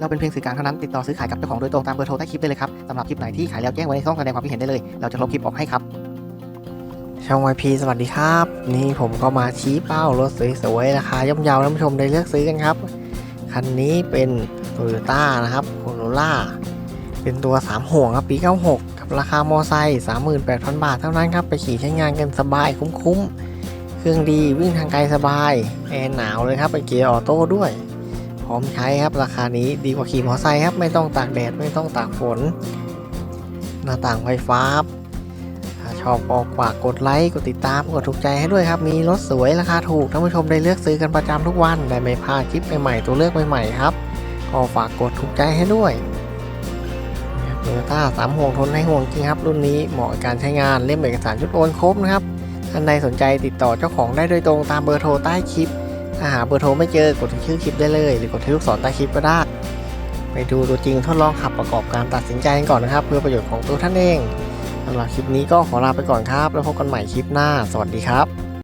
เราเป็นเพียงสื่อกลางเท่านั้นติดต่อซื้อขายกับเจ้าของโดยตรงตามเบอร์โทรใต้คลิปได้เลยครับสำหรับคลิปไหนที่ขายแล้วแจ้งไว้ในช่องแสดงความคิดเห็นได้เลย เราจะลบคลิปออกให้ครับช่อง YP สวัสดีครับ นี่ผมก็มาชี้เป้ารถสวยๆราคาย่อมเยาท่านผู้ชมได้เลือกซื้อกันครับ คันนี้เป็น Toyota นะครับ Corolla เป็นตัว 3 ห่วงครับปี 96 กับราคามอไซค์38,000 บาทเท่านั้นครับ ไปขี่ใช้งานกันสบายคุ้มๆ เครื่องดีวิ่งทางไกลสบาย แอร์หนาวเลยครับเป็นเกียร์ออโต้ด้วย ร้อมใช้ครับ ราคานี้ดีกว่าขี่มอไซค์ครับ ไม่ต้องตากแดดไม่ต้องตากฝน หน้าต่างไฟฟ้าครับถ้าชอบก็ฝากกดไลค์กดติดตามกดถูกใจให้ด้วยครับ มีรถสวยราคาถูกท่านผู้ชมได้เลือกซื้อกันประจำทุกวันได้ไม่พลาดคลิปใหม่ๆตัวเลือกใหม่ๆครับก็ฝากกดถูกใจให้ด้วยโตโยต้าสามห่วงทนให้ห่วงจริงครับ รุ่นนี้เหมาะกับการใช้งานเล่มเอกสารชุดโอนครบนะครับท่านใดสนใจติดต่อเจ้าของได้โดยตรงตามเบอร์โทรใต้คลิป ถ้าหาเบอร์โทรไม่เจอกดที่ชื่อคลิปได้เลย หรือกดที่ลูกศรใต้คลิปก็ได้ ไปดูตัวจริงทดลองขับประกอบการตัดสินใจกันก่อนนะครับ เพื่อประโยชน์ของตัวท่านเองสำหรับคลิปนี้ก็ขอลาไปก่อนครับ แล้วพบกันใหม่คลิปหน้า สวัสดีครับ